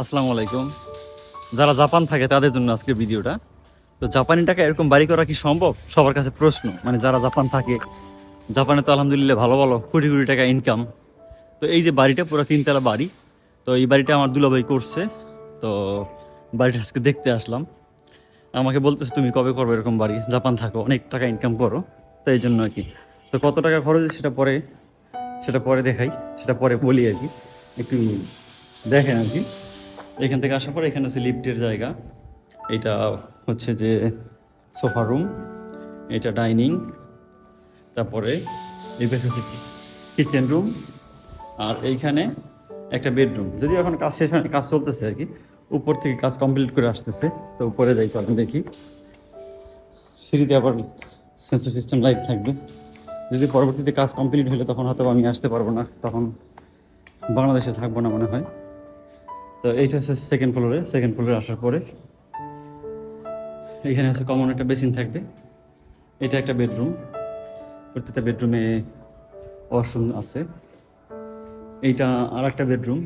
আসসালামু আলাইকুম। যারা জাপান থাকে, তাদের জন্য আজকে ভিডিওটা। তো জাপানি টাকা এরকম বাড়ি করা কি সম্ভব? সবার কাছে প্রশ্ন। মানে যারা জাপান থাকে, জাপানে তো আলহামদুলিল্লাহ ভালো ভালো কোটি কোটি টাকা ইনকাম তো এই যে বাড়িটা পুরো তিনতলা বাড়ি, তো এই বাড়িটা আমার দুলাভাই করছে। তো বাড়িটা আজকে দেখতে আসলাম। আমাকে বলতেছে, তুমি কবে করবে এরকম বাড়ি? জাপান থাকো, অনেক টাকা ইনকাম করো। তো এই জন্য আর কি। তো কত টাকা খরচ সেটা পরে সেটা পরে দেখাই, সেটা পরে বলি আর কি। একটু দেখেন আর কি। এখান থেকে আসার পরে এখানে হচ্ছে লিফটের জায়গা। এটা হচ্ছে যে সোফা রুম, এটা ডাইনিং, তারপরে এই হচ্ছে কিচেন রুম আর এইখানে একটা বেডরুম। যদিও এখন কাজ শেষ হয়নি, কাজ চলতেছে আর কি। উপর থেকে কাজ কমপ্লিট করে আসতেছে, তো উপরে যাই, চলেন দেখি। সিঁড়িতে আবার সেন্সর সিস্টেম লাইট থাকবে। যদি পরবর্তীতে কাজ কমপ্লিট হলে তখন হয়তো আমি আসতে পারব না, তখন বাংলাদেশে থাকব না মনে হয়। তো এইটা হচ্ছে সেকেন্ড ফ্লোরে সেকেন্ড ফ্লোরে আসার পরে। এখানে হচ্ছে কমন একটা বেসিন থাকবে। এটা একটা বেডরুম প্রত্যেকটা বেডরুমে ওয়াশরুম আছে। এইটা আর একটা বেডরুম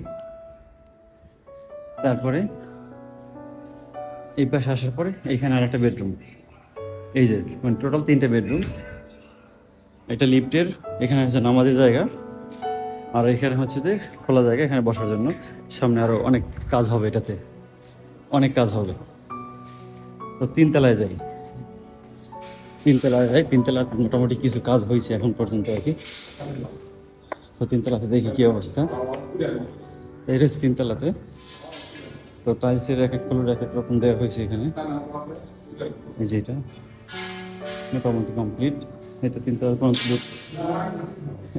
তারপরে এই পাশে আসার পরে এইখানে আর একটা বেডরুম এই যে মানে টোটাল তিনটে বেডরুম এটা লিফটের এখানে হচ্ছে নামাজের জায়গা। আর এখানে হচ্ছে যে খোলা জায়গা, এখানে বসার জন্য। সামনে আরও অনেক কাজ হবে এটাতে। অনেক কাজ হবে। তো তিনতলায় যাই। তিনতলায় যাই, তিনতলাতে মোটামুটি কিছু কাজ হয়েছে এখন পর্যন্ত আর কি। তো তিনতলাতে দেখি কি অবস্থা। এটা হচ্ছে তিনতলাতে। তো টাইলসের এক এক ফ্লোর এক এক রকম দেওয়া হয়েছে এখানে। এই যে এটা। মোটামুটি কমপ্লিট। এটা তিনতলা কমপ্লিট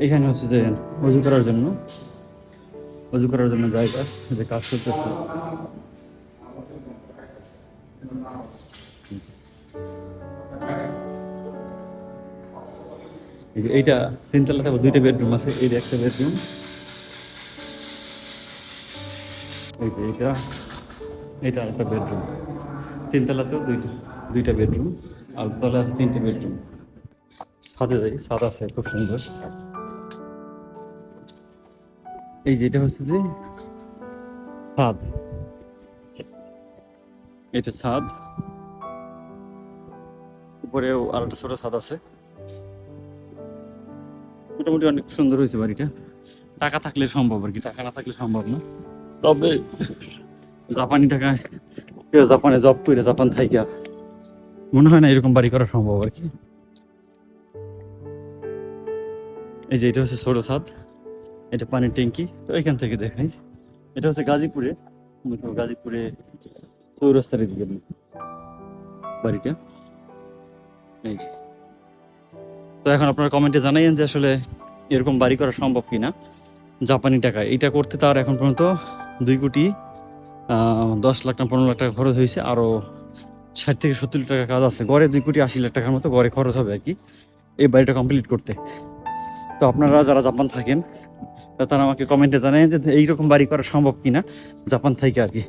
এখানে হচ্ছে যে অজু করার জন্য, অজু করার জন্য জায়গা যে কাজ করতেছে। এইটা তিনতলাতে আবার দুইটা বেডরুম আছে, এই একটা বেডরুম এই যে এটা এটা একটা বেডরুম তিনতলাতেও দুইটা দুইটা বেডরুম আর তলা আছে তিনটে বেডরুম ছাদে যাই ছাদ আছে, খুব সুন্দর। এই যে এটা হচ্ছে যে ছাদ এটা ছাদ উপরেও আর একটা ছোট ছাদ আছে। মোটামুটি অনেক সুন্দর হয়েছে বাড়িটা। টাকা থাকলে সম্ভব আর কি, টাকা না থাকলে সম্ভব না। তবে জাপানি টাকায় জাপানে জব করে জাপান থাইকা, মনে হয় না এরকম বাড়ি করা সম্ভব আর কি। এই যে এটা হচ্ছে ছোট ছাদ এটা পানির ট্যাঙ্কি, তো এখান থেকে দেখাই। এটা হচ্ছে গাজীপুরে গাজীপুরে চৌরাস্তার দিকে বাড়িটা। এই যে। তো এখন আপনারা কমেন্টে জানাইন যে আসলে এরকম বাড়ি করা সম্ভব কিনা। জাপানি টাকা এটা করতে তার এখন পর্যন্ত দুই কোটি দশ লাখ না পনেরো লাখ টাকা খরচ হয়েছে। আরও ষাট থেকে সত্তর লাখ টাকা কাজ আছে। গড়ে দুই কোটি আশি লাখ টাকার মতো গড়ে খরচ হবে আর কি। এই বাড়িটা কমপ্লিট করতে। তো আপনারা যারা জাপান থাকেন তারা আমাকে কমেন্টে জানেন যে এইরকম বাড়ি করা সম্ভব কিনা জাপান থেকে আর কি।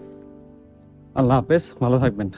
আল্লাহ হাফেজ, ভালো থাকবেন।